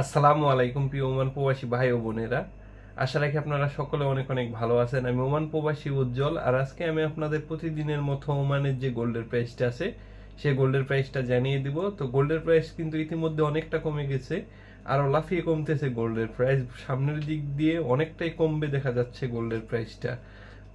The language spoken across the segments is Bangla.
আসসালামু আলাইকুম প্রিয় ওমান প্রবাসী ভাই ও বোনেরা। আশা রাখি আপনারা সকলে অনেক অনেক ভালো আছেন। আমি ওমান প্রবাসী উজ্জ্বল, আর আজকে আমি আপনাদের প্রতিদিনের মতো ওমানের যে গোল্ডের প্রাইসটা আছে সেই গোল্ডের প্রাইসটা জানিয়ে দিব। তো গোল্ডের প্রাইস কিন্তু ইতিমধ্যে অনেকটা কমে গেছে, আরও লাফিয়ে কমতেছে গোল্ডের প্রাইস। সামনের দিক দিয়ে অনেকটাই কমবে দেখা যাচ্ছে গোল্ডের প্রাইসটা।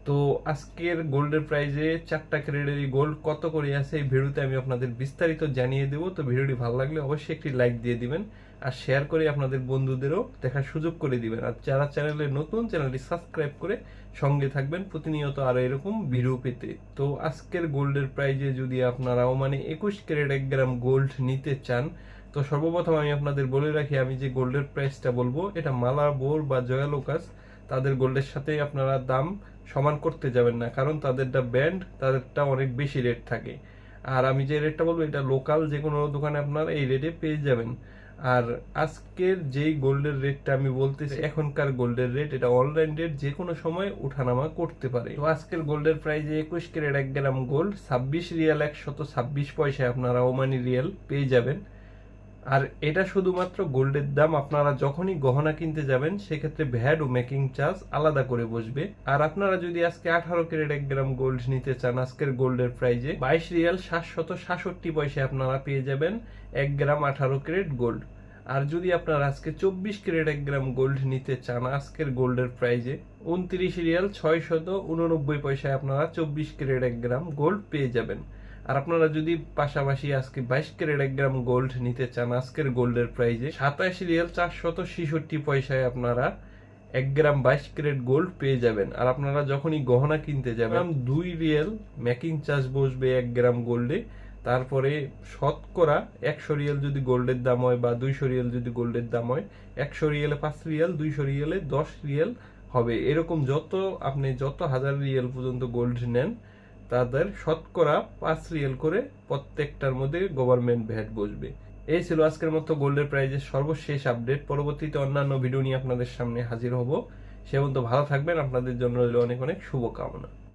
তো আজকের গোল্ডের প্রাইজে চারটা ক্যারেটের গোল্ড কত করে আছে এই ভিডিওতে আমি আপনাদের বিস্তারিত জানিয়ে দেবো। তো ভিডিওটি ভালো লাগলে অবশ্যই একটি লাইক দিয়ে দিবেন আর শেয়ার করে আপনাদের বন্ধুদেরও দেখার সুযোগ করে দিবেন। আর যারা চ্যানেলে নতুন, চ্যানেলটি সাবস্ক্রাইব করে সঙ্গে থাকবেন প্রতিনিয়ত আরও এরকম ভিডিও পেতে। তো আজকের গোল্ডের প্রাইজে যদি আপনারাও মানে একুশ ক্যারেট এক গ্রাম গোল্ড নিতে চান, তো সর্বপ্রথম আমি আপনাদের বলে রাখি, আমি যে গোল্ডের প্রাইসটা বলব, এটা মালা বোর বা জয়ালোকাস তাদের গোল্ডের সাথে আপনারা দাম সমান করতে যাবেন না, কারণ তাদেরটা ব্যান্ড তাদেরটা অনেক বেশি রেট থাকে। আর আমি যে রেটটা বলব, এটা লোকাল যে কোনো দোকানে আপনারা এই রেটে পেয়ে যাবেন। আর আজকের যেই গোল্ডের রেটটা আমি বলতেছি, এখনকার গোল্ডের রেট এটা অনলাইন রেট যে কোনো সময় উঠানামা করতে পারে। তো আজকের গোল্ডের প্রাইজে একুশ ক্যারেট এক গ্রাম গোল্ড ছাব্বিশ রিয়াল একশত ছাব্বিশ পয়সায় আপনারা ওমানি রিয়াল পেয়ে যাবেন। আর এটা শুধুমাত্র গোল্ডের দাম, আপনারা যখনই গহনা কিনতে যাবেন, সেক্ষেত্রে ভ্যাট ও মেকিং চার্জ আলাদা করে বসবে। আর আপনারা যদি আজকে আঠারো ক্যারেট এক গ্রাম গোল্ড নিতে চান, আজকের গোল্ডের প্রাইজে বাইশ রিয়াল সাতশত সাতষট্টি পয়সা আপনারা পেয়ে যাবেন এক গ্রাম আঠারো ক্যারেট গোল্ড আর যদি আপনারা আজকে চব্বিশ ক্যারেট এক গ্রাম গোল্ড নিতে চান, আজকের গোল্ডের প্রাইজে উনত্রিশ রিয়াল ছয় শত উননব্বই পয়সায় আপনারা চব্বিশ ক্যারেট এক গ্রাম গোল্ড পেয়ে যাবেন। আর আপনারা যদি পাশাপাশি আজকে বাইশ ক্যারেট এক গ্রাম গোল্ড নিতে চান, আজকের গোল্ডের প্রাইজে সাতাশ রিয়াল চারশত ছেষট্টি পয়সায় আপনারা এক গ্রাম বাইশ ক্যারেট গোল্ড পেয়ে যাবেন। আর আপনারা যখনই গহনা কিনতে যাবেন দুই রিয়েল মেকিং চার্জ বসবে এক গ্রাম গোল্ডে তারপরে শতকরা একশো রিয়েল যদি গোল্ডের দাম হয় বা দুইশো রিয়েল যদি গোল্ডের দাম হয়, একশো রিয়েলে পাঁচ রিয়েল, দুইশো রিয়েলে দশ রিয়েল হবে। এরকম যত আপনি যত হাজার রিয়েল পর্যন্ত গোল্ড নেন তাদের শতকরা পাঁচ রিয়েল করে প্রত্যেকটার মধ্যে গভর্নমেন্ট ভ্যাট বসবে। এই ছিল আজকের মতো গোল্ডের প্রাইজের সর্বশেষ আপডেট পরবর্তীতে অন্যান্য ভিডিও নিয়ে আপনাদের সামনে হাজির হব। সে পর্যন্ত ভালো থাকবেন। আপনাদের জন্য রইল অনেক অনেক শুভকামনা।